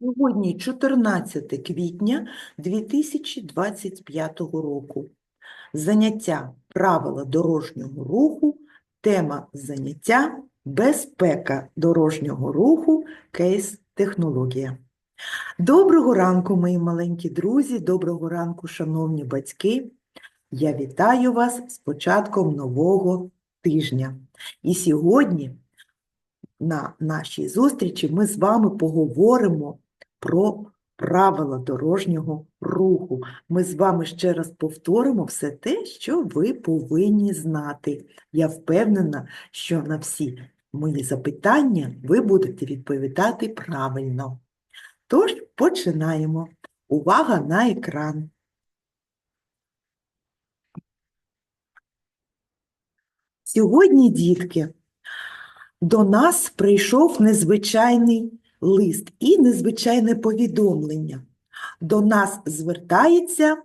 Сьогодні 14 квітня 2025 року. Заняття правила дорожнього руху, тема заняття безпека дорожнього руху, кейс технологія. Доброго ранку, мої маленькі друзі, доброго ранку, шановні батьки. Я вітаю вас з початком нового тижня. І сьогодні на нашій зустрічі ми з вами поговоримо про правила дорожнього руху. Ми з вами ще раз повторимо все те, що ви повинні знати. Я впевнена, що на всі мої запитання ви будете відповідати правильно. Тож починаємо. Увага на екран. Сьогодні, дітки, до нас прийшов незвичайний лист і незвичайне повідомлення. До нас звертається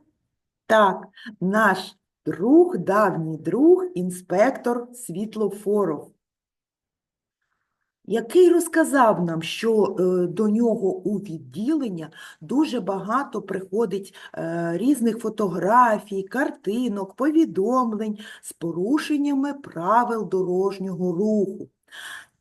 так, наш друг, давній друг, інспектор Світлофоров, який розказав нам, що е, до нього у відділення дуже багато приходить е, різних фотографій, картинок, повідомлень з порушеннями правил дорожнього руху.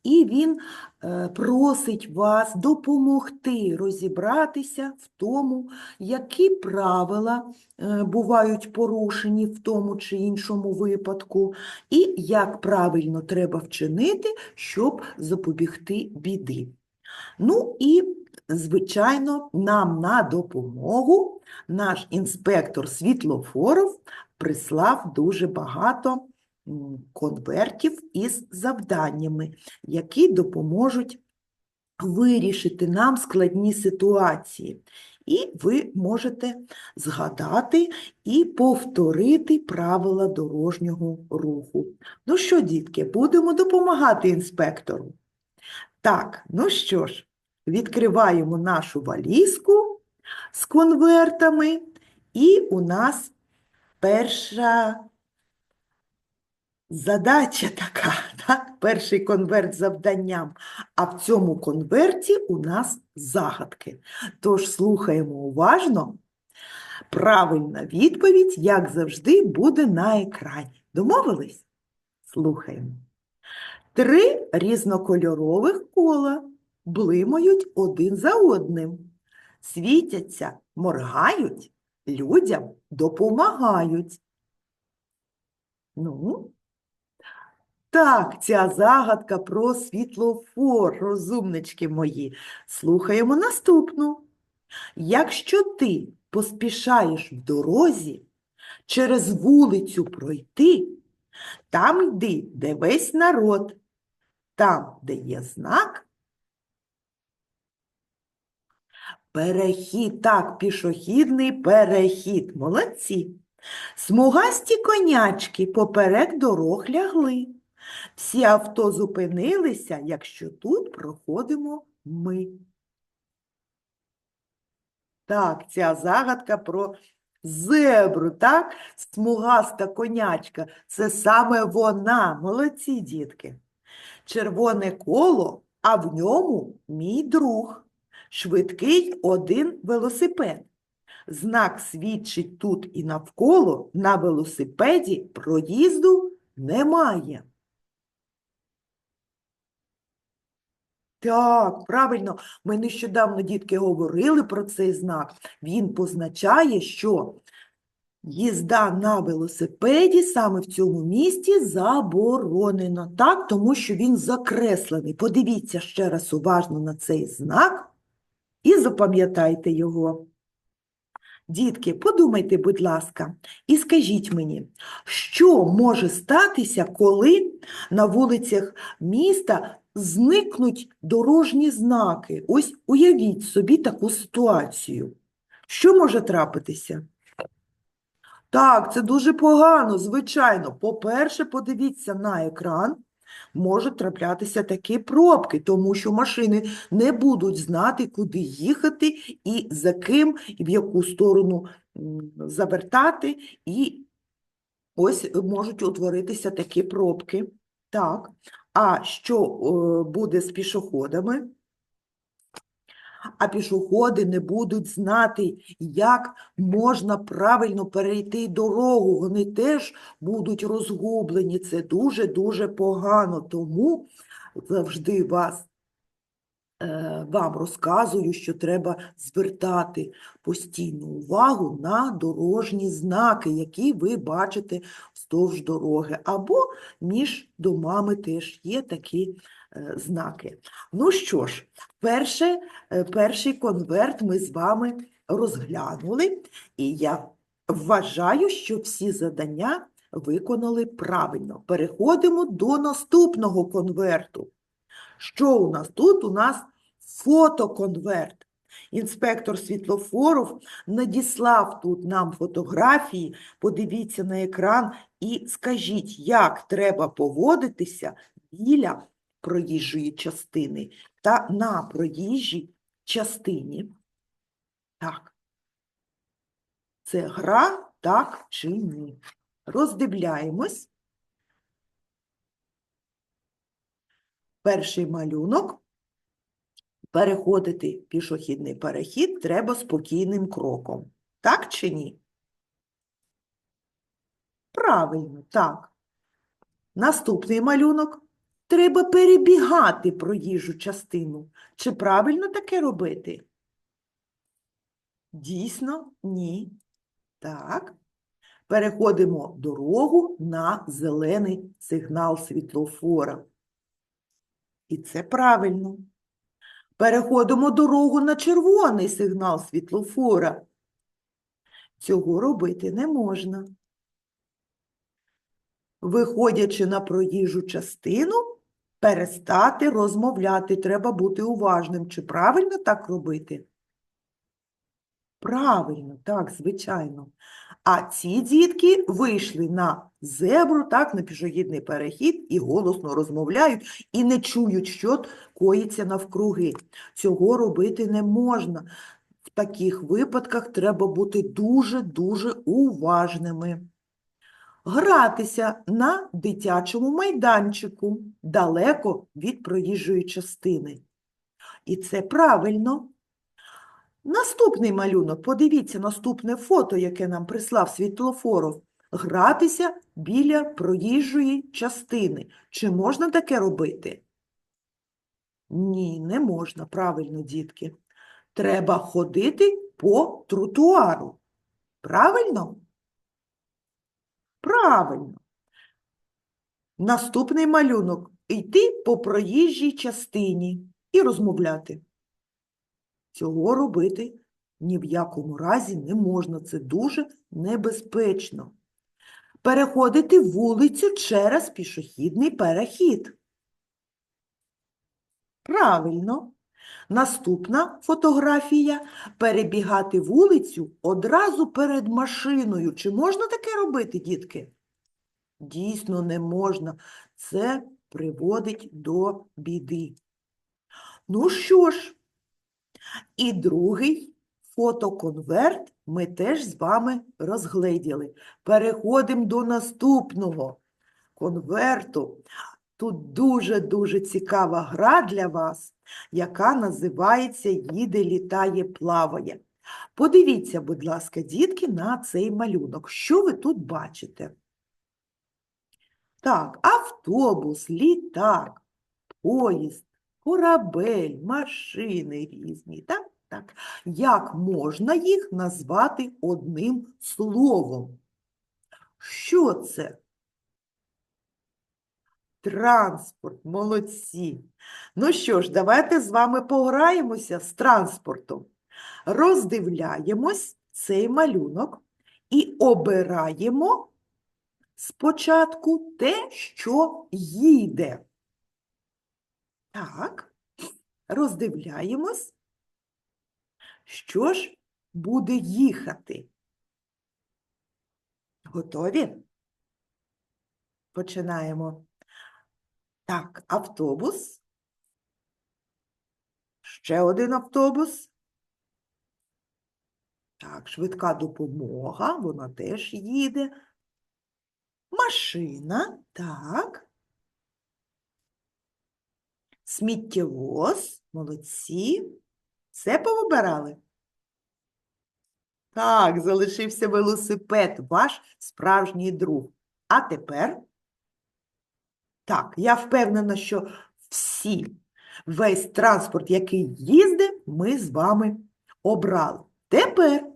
І він е, просить вас допомогти розібратися в тому, які правила е, бувають порушені в тому чи іншому випадку, і як правильно треба вчинити, щоб запобігти біди. Ну і, звичайно, нам на допомогу наш інспектор Світлофоров прислав дуже багато конвертів із завданнями, які допоможуть вирішити нам складні ситуації. І ви можете згадати і повторити правила дорожнього руху. Ну що, дітки, будемо допомагати інспектору? Так, ну що ж, відкриваємо нашу валізку з конвертами, і у нас перша задача така, так? Перший конверт з завданням. А в цьому конверті у нас загадки. Тож слухаємо уважно. Правильна відповідь, як завжди, буде на екрані. Домовились? Слухаємо. Три різнокольорових кола блимають один за одним, світяться, моргають, людям допомагають. Ну, так, ця загадка про світлофор, розумнички мої. Слухаємо наступну. Якщо ти поспішаєш в дорозі, через вулицю пройти, там йди, де весь народ, там, де є знак. Перехід, так, пішохідний перехід. Молодці. Смугасті конячки поперек дорог лягли. Всі авто зупинилися, якщо тут проходимо ми. Так, ця загадка про зебру, так? Смугаста конячка. Це саме вона. Молодці, дітки. Червоне коло, а в ньому мій друг. Швидкий один велосипед. Знак свідчить тут і навколо, на велосипеді проїзду немає. Так, правильно, ми нещодавно, дітки, говорили про цей знак. Він позначає, що їзда на велосипеді саме в цьому місті заборонено, так, тому що він закреслений. Подивіться ще раз уважно на цей знак і запам'ятайте його. Дітки, подумайте, будь ласка, і скажіть мені, що може статися, коли на вулицях міста зникнуть дорожні знаки? Ось уявіть собі таку ситуацію. Що може трапитися? Так, це дуже погано, звичайно. По-перше, подивіться на екран. Можуть траплятися такі пробки, тому що машини не будуть знати, куди їхати і за ким, і в яку сторону завертати, і ось можуть утворитися такі пробки. Так, а що е, буде з пішоходами? а пішоходи не будуть знати, як можна правильно перейти дорогу. Вони теж будуть розгублені. Це дуже-дуже погано. Тому завжди вас, вам розказую, що треба звертати постійну увагу на дорожні знаки, які ви бачите вздовж дороги. Або між домами теж є такі е, знаки. Ну що ж, перше, е, перший конверт ми з вами розглянули, і я вважаю, що всі завдання виконали правильно. Переходимо до наступного конверту. Що у нас тут? У нас фотоконверт. Інспектор світлофоров надіслав тут нам фотографії, подивіться на екран і скажіть, як треба поводитися біля проїжджої частини та на проїжджій частині. Так. Це гра, так чи ні? Роздивляємось. Перший малюнок. Переходити пішохідний перехід треба спокійним кроком. Так чи ні? Правильно, так. Наступний малюнок. Треба перебігати проїжджу частину. Чи правильно таке робити? Дійсно, ні. Так. Переходимо дорогу на зелений сигнал світлофора. І це правильно. Переходимо дорогу на червоний сигнал світлофора. Цього робити не можна. Виходячи на проїжджу частину, перестати розмовляти. Треба бути уважним. Чи правильно так робити? Правильно, так, звичайно. А ці дітки вийшли на зебру, так, на пішохідний перехід і голосно розмовляють, і не чують, що коїться навкруги. Цього робити не можна. В таких випадках треба бути дуже-дуже уважними. Гратися на дитячому майданчику далеко від проїжджої частини. І це правильно. Наступний малюнок, подивіться наступне фото, яке нам прислав Світлофоров. Гратися біля проїжджої частини. Чи можна таке робити? Ні, не можна, правильно, дітки. Треба ходити по тротуару. Правильно? Правильно. Наступний малюнок йти по проїжджій частині і розмовляти. Цього робити ні в якому разі не можна. Це дуже небезпечно. Переходити вулицю через пішохідний перехід. Правильно. Наступна фотографія – перебігати вулицю одразу перед машиною. Чи можна таке робити, дітки? Дійсно, не можна. Це приводить до біди. Ну що ж, і другий фотоконверт ми теж з вами розгледіли. Переходимо до наступного конверту. Тут дуже-дуже цікава гра для вас, яка називається Їде, літає, плаває. Подивіться, будь ласка, дітки, на цей малюнок. Що ви тут бачите? Так, автобус, літак, поїзд, корабель, машини різні. Так? Так. Як можна їх назвати одним словом? Що це? Транспорт, молодці. Ну що ж, давайте з вами пограємося з транспортом. Роздивляємось цей малюнок і обираємо спочатку те, що їде. Так, роздивляємось, що ж буде їхати. Готові? Починаємо. Так, автобус. Ще один автобус. Так, швидка допомога, вона теж їде. Машина, так. Сміттєвоз, молодці. Все повибирали? Так, залишився велосипед, ваш справжній друг. А тепер? Так, я впевнена, що всі, весь транспорт, який їздить, ми з вами обрали. Тепер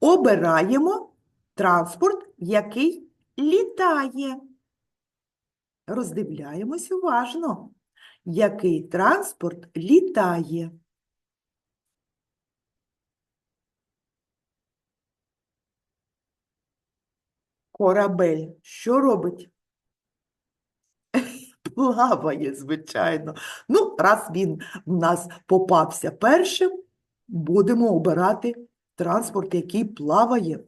обираємо транспорт, який літає. Роздивляємось уважно, який транспорт літає. Корабель що робить? Плаває, звичайно. Ну, раз він в нас попався першим, будемо обирати транспорт, який плаває.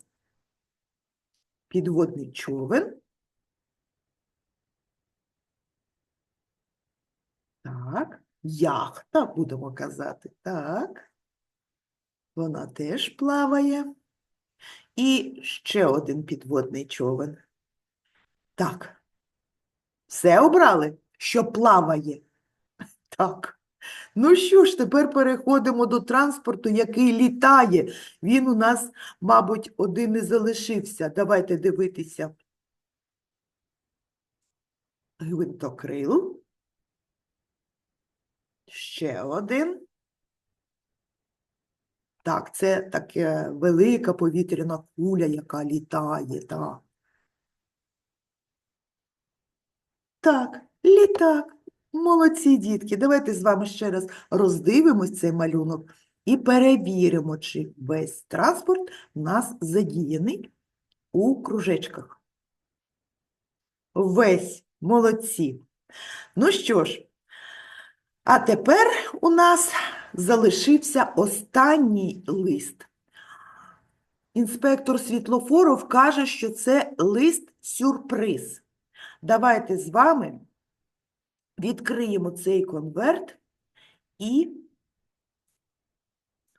Підводний човен. Яхта, будемо казати. Так. Вона теж плаває. І ще один підводний човен. Так. Все обрали, що плаває? Так. Ну що ж, тепер переходимо до транспорту, який літає. Він у нас, мабуть, один і залишився. Давайте дивитися. Гвинтокрил. Ще один. Так, це така велика повітряна куля, яка літає, так. Так, літак. Молодці, дітки. Давайте з вами ще раз роздивимось цей малюнок і перевіримо, чи весь транспорт у нас задіяний у кружечках. Весь, молодці. Ну що ж, а тепер у нас залишився останній лист. Інспектор Світлофоров каже, що це лист-сюрприз. Давайте з вами відкриємо цей конверт і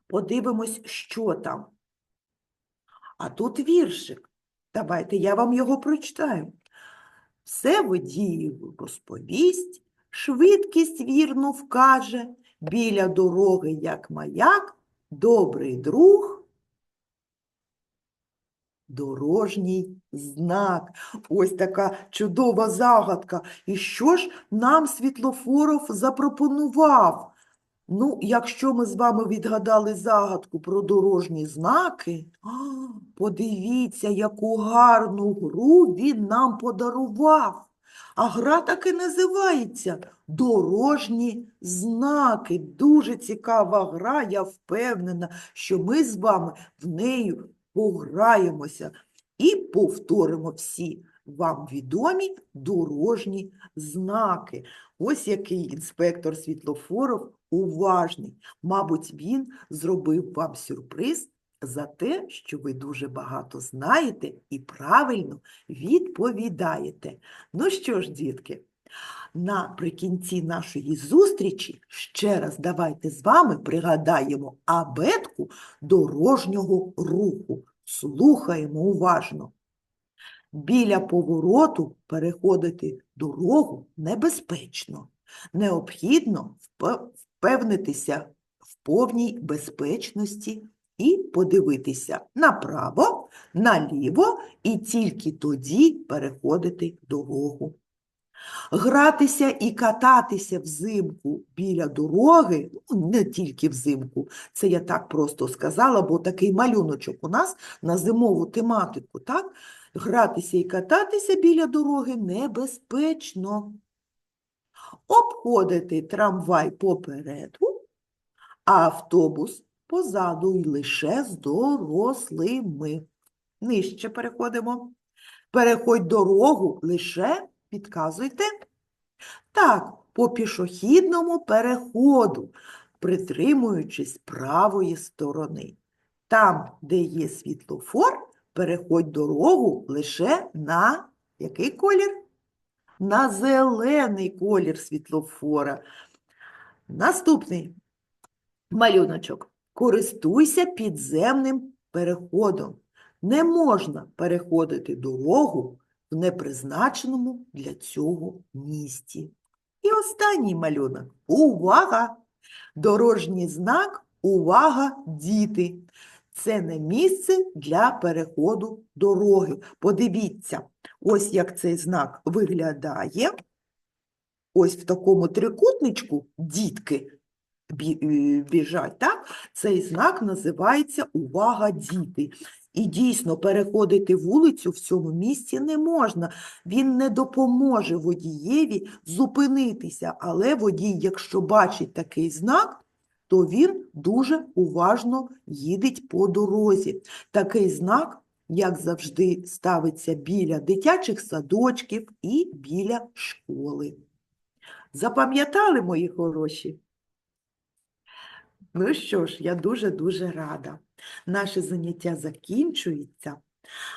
подивимось, що там. А тут віршик. Давайте я вам його прочитаю. Все водіїв розповість, швидкість вірну вкаже, біля дороги, як маяк, добрий друг, дорожній знак. Ось така чудова загадка. І що ж нам Світлофоров запропонував? Ну, якщо ми з вами відгадали загадку про дорожні знаки, подивіться, яку гарну гру він нам подарував. А гра так і називається Дорожні знаки. Дуже цікава гра, я впевнена, що ми з вами в нею пограємося і повторимо всі вам відомі дорожні знаки. Ось який інспектор Світлофоров уважний. Мабуть, він зробив вам сюрприз за те, що ви дуже багато знаєте і правильно відповідаєте. Ну що ж, дітки, наприкінці нашої зустрічі ще раз давайте з вами пригадаємо абетку дорожнього руху. Слухаємо уважно. Біля повороту переходити дорогу небезпечно. Необхідно впевнитися в повній безпечності і подивитися направо, наліво і тільки тоді переходити дорогу. Гратися і кататися взимку біля дороги, ну, не тільки взимку, це я так просто сказала, бо такий малюночок у нас на зимову тематику, так? Гратися і кататися біля дороги небезпечно. Обходити трамвай попереду, а автобус позаду і лише з дорослими. Нижче переходимо. Переходь дорогу лише, підказуйте. Так, по пішохідному переходу, притримуючись правої сторони. Там, де є світлофор, переходь дорогу лише на який колір? На зелений колір світлофора. Наступний малюночок. Користуйся підземним переходом. Не можна переходити дорогу в непризначеному для цього місці. І останній малюнок. Увага! Дорожній знак Увага, діти! Це не місце для переходу дороги. Подивіться, ось як цей знак виглядає. Ось в такому трикутничку дітки біжать, так? Цей знак називається «Увага, діти». І дійсно переходити вулицю в цьому місці не можна. Він не допоможе водієві зупинитися, але водій, якщо бачить такий знак, то він дуже уважно їдеть по дорозі. Такий знак, як завжди, ставиться біля дитячих садочків і біля школи. Запам'ятали, мої хороші? Ну що ж, я дуже-дуже рада. Наше заняття закінчується.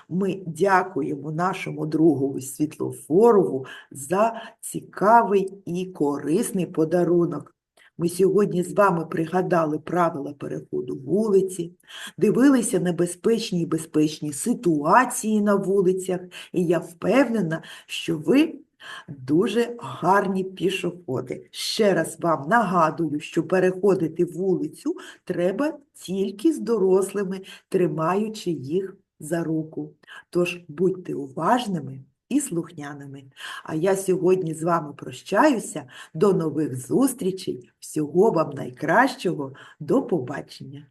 Ми дякуємо нашому другові Світлофорову за цікавий і корисний подарунок. Ми сьогодні з вами пригадали правила переходу вулиці, дивилися небезпечні і безпечні ситуації на вулицях, і я впевнена, що ви дуже гарні пішоходи. Ще раз вам нагадую, що переходити вулицю треба тільки з дорослими, тримаючи їх за руку. Тож будьте уважними і слухняними. А я сьогодні з вами прощаюся. До нових зустрічей. Всього вам найкращого. До побачення.